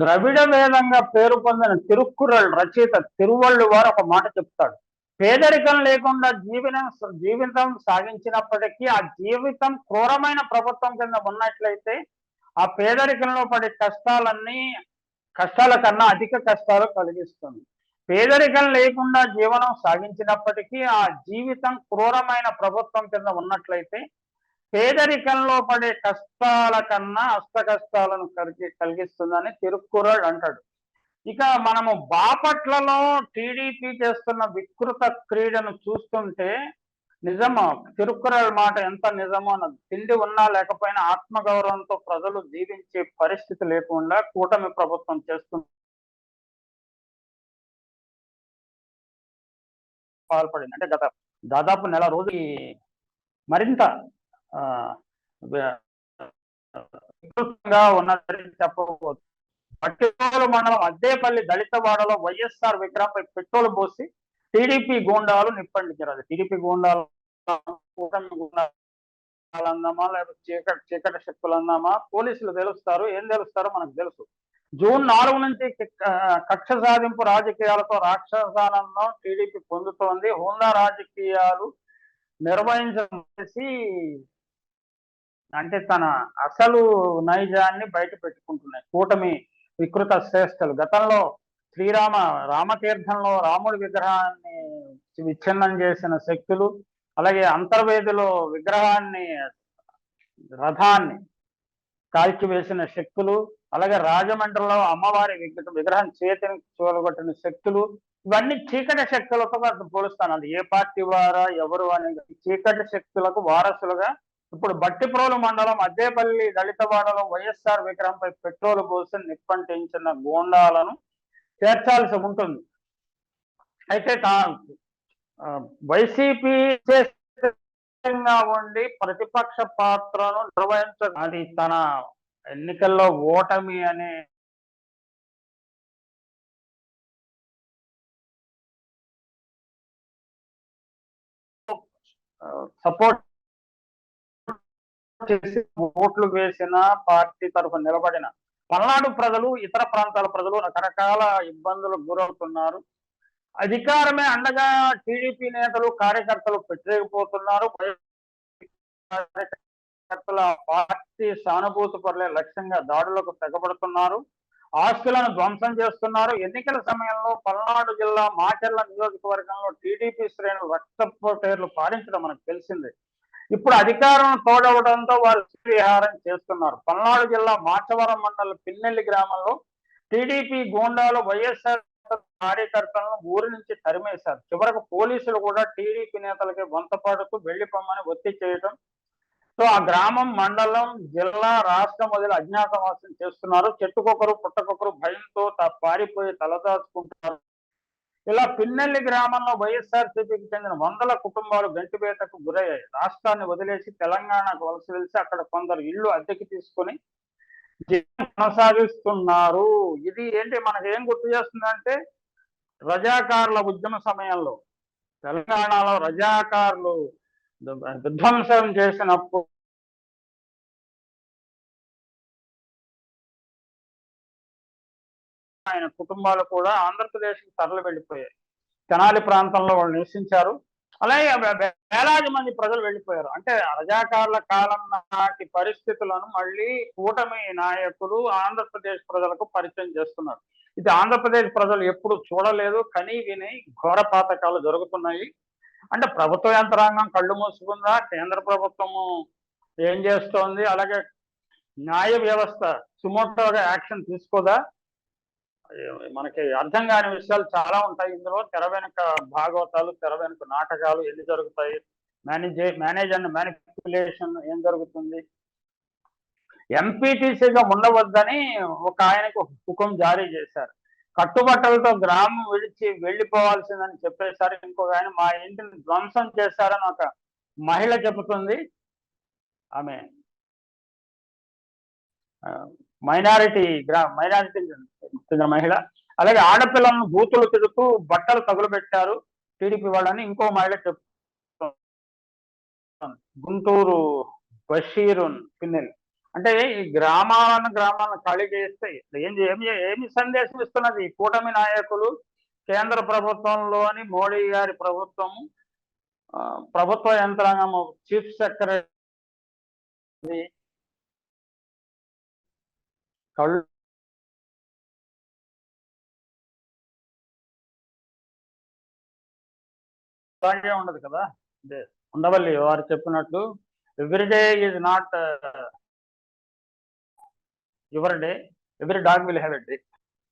ద్రవిడ వేదంగా పేరు పొందిన తిరుక్కురల్ రచయిత తిరువళ్ళు వారు ఒక మాట చెప్తాడు. పేదరికం లేకుండా జీవనం జీవితం సాగించినప్పటికీ ఆ జీవితం క్రూరమైన ప్రభుత్వం కింద ఉన్నట్లయితే ఆ పేదరికంలో పడే కష్టాలన్నీ కష్టాల కన్నా అధిక కష్టాలు కలిగిస్తుంది. పేదరికం లేకుండా జీవనం సాగించినప్పటికీ ఆ జీవితం క్రూరమైన ప్రభుత్వం కింద ఉన్నట్లయితే పేదరికంలో పడే కష్టాల కన్నా అష్ట కష్టాలను కలిగి కలిగిస్తుందని తిరుక్కురల్ అంటాడు. ఇక మనము బాపట్లలో టీడీపీ చేస్తున్న వికృత క్రీడను చూస్తుంటే నిజమా? తిరుక్కురల్ మాట ఎంత నిజమో అన్నది. తిండి ఉన్నా లేకపోయినా ఆత్మగౌరవంతో ప్రజలు జీవించే పరిస్థితి లేకుండా కూటమి ప్రభుత్వం చేస్తుంది పాల్పడింది. అంటే గత దాదాపు నెల రోజు మరింత ఉన్నదని చెప్పవచ్చు పట్టికోలు మండలం అద్దేపల్లి దళితవాడలో వైఎస్ఆర్ విగ్రహంపై పెట్రోల్ పోసి టీడీపీ గూండాలు నిప్పండించారు అది టీడీపీ గూండాలు అందామా లేకపోతే చీకటి చీకటి శక్తులు అందామా పోలీసులు తెలుస్తారు. ఏం తెలుస్తారో మనకు తెలుసు. జూన్ నాలుగు నుంచి కక్ష సాధింపు రాజకీయాలతో రాక్షసానందం టీడీపీ పొందుతోంది. హోండా రాజకీయాలు నిర్వహించేసి అంటే తన అసలు నైజాన్ని బయట పెట్టుకుంటున్నాయి. కూటమి వికృత శ్రేష్టలు గతంలో శ్రీరామ రామతీర్థంలో రాముడి విగ్రహాన్ని విచ్ఛిన్నం చేసిన శక్తులు అలాగే అంతర్వేదిలో విగ్రహాన్ని రథాన్ని కాల్చివేసిన శక్తులు అలాగే రాజమండ్రిలో అమ్మవారి విగ్రహం విగ్రహం చేతిని చూలగొట్టిన శక్తులు ఇవన్నీ చీకటి శక్తులతో పోలుస్తాను అది ఏ పార్టీ వారా ఎవరు అనేది చీకటి శక్తులకు వారసులుగా ఇప్పుడు బట్టిప్రోలు మండలం అద్దేపల్లి దళితవాడలో వైఎస్ఆర్ విగ్రహంపై పెట్రోల్ పోసి నిప్పంటించిన గోండాలను చేర్చాల్సి ఉంటుంది. అయితే వైసీపీ ఉండి ప్రతిపక్ష పాత్రను నిర్వహించ అది తన ఎన్నికల్లో ఓటమి అనే సపోర్ట్ చేసి ఓట్లు వేసిన పార్టీ తరఫున నిలబడిన. పల్నాడు ప్రజలు ఇతర ప్రాంతాల ప్రజలు రకరకాల ఇబ్బందులకు గురవుతున్నారు. అధికారమే అండగా టీడీపీ నేతలు కార్యకర్తలు పెట్టలేకపోతున్నారు. కార్యకర్తల పార్టీ సానుభూతి పరులే లక్ష్యంగా దాడులకు తెగబడుతున్నారు. ఆస్తులను ధ్వంసం చేస్తున్నారు. ఎన్నికల సమయంలో పల్నాడు జిల్లా మాచర్ల నియోజకవర్గంలో టీడీపీ శ్రేణులు రక్తపు పేర్లు పాలించడం మనకు తెలిసిందే. ఇప్పుడు అధికారం తోడవడంతో వారు విహారం చేస్తున్నారు. పల్నాడు జిల్లా మాచవరం మండలం పిన్నెల్లి గ్రామంలో టీడీపీ గూండాలు వైఎస్ఆర్ కార్యకర్తలను ఊరి నుంచి తరిమేశారు. చివరకు పోలీసులు కూడా టీడీపీ నేతలకి వంతపాడుతూ వెళ్ళిపోమని ఒత్తిడి చేయడం సో ఆ గ్రామం మండలం జిల్లా రాష్ట్రం వదిలి అజ్ఞాతవాసం చేస్తున్నారు. చెట్టుకొకరు పుట్టకొకరు భయంతో పారిపోయి తలదాచుకుంటున్నారు. ఇలా పిన్నెల్లి గ్రామంలో వైఎస్ఆర్సీపీకి చెందిన వందల కుటుంబాలు గంటివేతకు గురయ్యాయి. రాష్ట్రాన్ని వదిలేసి తెలంగాణకు వలస వెలిసి అక్కడ కొందరు ఇల్లు అద్దెకి తీసుకొని కొనసాగిస్తున్నారు. ఇది ఏంటి? మనకి ఏం గుర్తు చేస్తుందంటే రజాకారుల ఉద్యమ సమయంలో తెలంగాణలో రజాకారులు విధ్వంసం చేసినప్పుడు ఆయన కుటుంబాలు కూడా ఆంధ్రప్రదేశ్కి తరలి వెళ్ళిపోయాయి. తెనాలి ప్రాంతంలో వాళ్ళు నివసించారు. అలాగే వేలాది మంది ప్రజలు వెళ్ళిపోయారు. అంటే రజాకారుల కాలం నాటి పరిస్థితులను మళ్ళీ కూటమి నాయకులు ఆంధ్రప్రదేశ్ ప్రజలకు పరిచయం చేస్తున్నారు. ఇది ఆంధ్రప్రదేశ్ ప్రజలు ఎప్పుడు చూడలేదు. కనీ విని ఘోర పాతకాలు జరుగుతున్నాయి. అంటే ప్రభుత్వ యంత్రాంగం కళ్ళు మూసుకుందా? కేంద్ర ప్రభుత్వము ఏం చేస్తోంది? అలాగే న్యాయ వ్యవస్థ సుమోటోగా యాక్షన్ తీసుకోదా? మనకి అర్థం కాని విషయాలు చాలా ఉంటాయి. ఇందులో తెర వెనుక భాగవతాలు తెర వెనుక నాటకాలు ఎన్ని జరుగుతాయి? మేనేజ్ మేనేజ్ అండ్ మ్యానిపులేషన్ ఏం జరుగుతుంది? ఎంపీటీసీగా ఉండవద్దని ఒక ఆయనకు హుకుం జారీ చేశారు. కట్టుబట్టలతో గ్రామం విడిచి వెళ్ళిపోవాల్సిందని చెప్పేశారు. ఇంకొక ఆయన మా ఇంటిని ధ్వంసం చేశారని ఒక మహిళ చెబుతుంది. ఆమె. మైనారిటీ గ్రా మైనారిటీ చెందిన మహిళ. అలాగే ఆడపిల్లలను బూతులు తిడుతూ బట్టలు తగులబెట్టారు. టీడీపీ వాళ్ళని ఇంకో మహిళ చెప్తుంది గుంటూరు బషీరు పిన్నెల్. అంటే ఈ గ్రామాలను గ్రామాలను ఖాళీ చేస్తే ఏం ఏమి ఏమి సందేశం ఇస్తున్నది? ఈ కూటమి నాయకులు కేంద్ర ప్రభుత్వంలోని మోడీ గారి ప్రభుత్వం ప్రభుత్వ యంత్రాంగం చీఫ్ సెక్రటరీ కళ్ళు అలాగే ఉండదు కదా? అంటే ఉండవల్లి వారు చెప్పినట్లు everyday is not your day every dog will have a day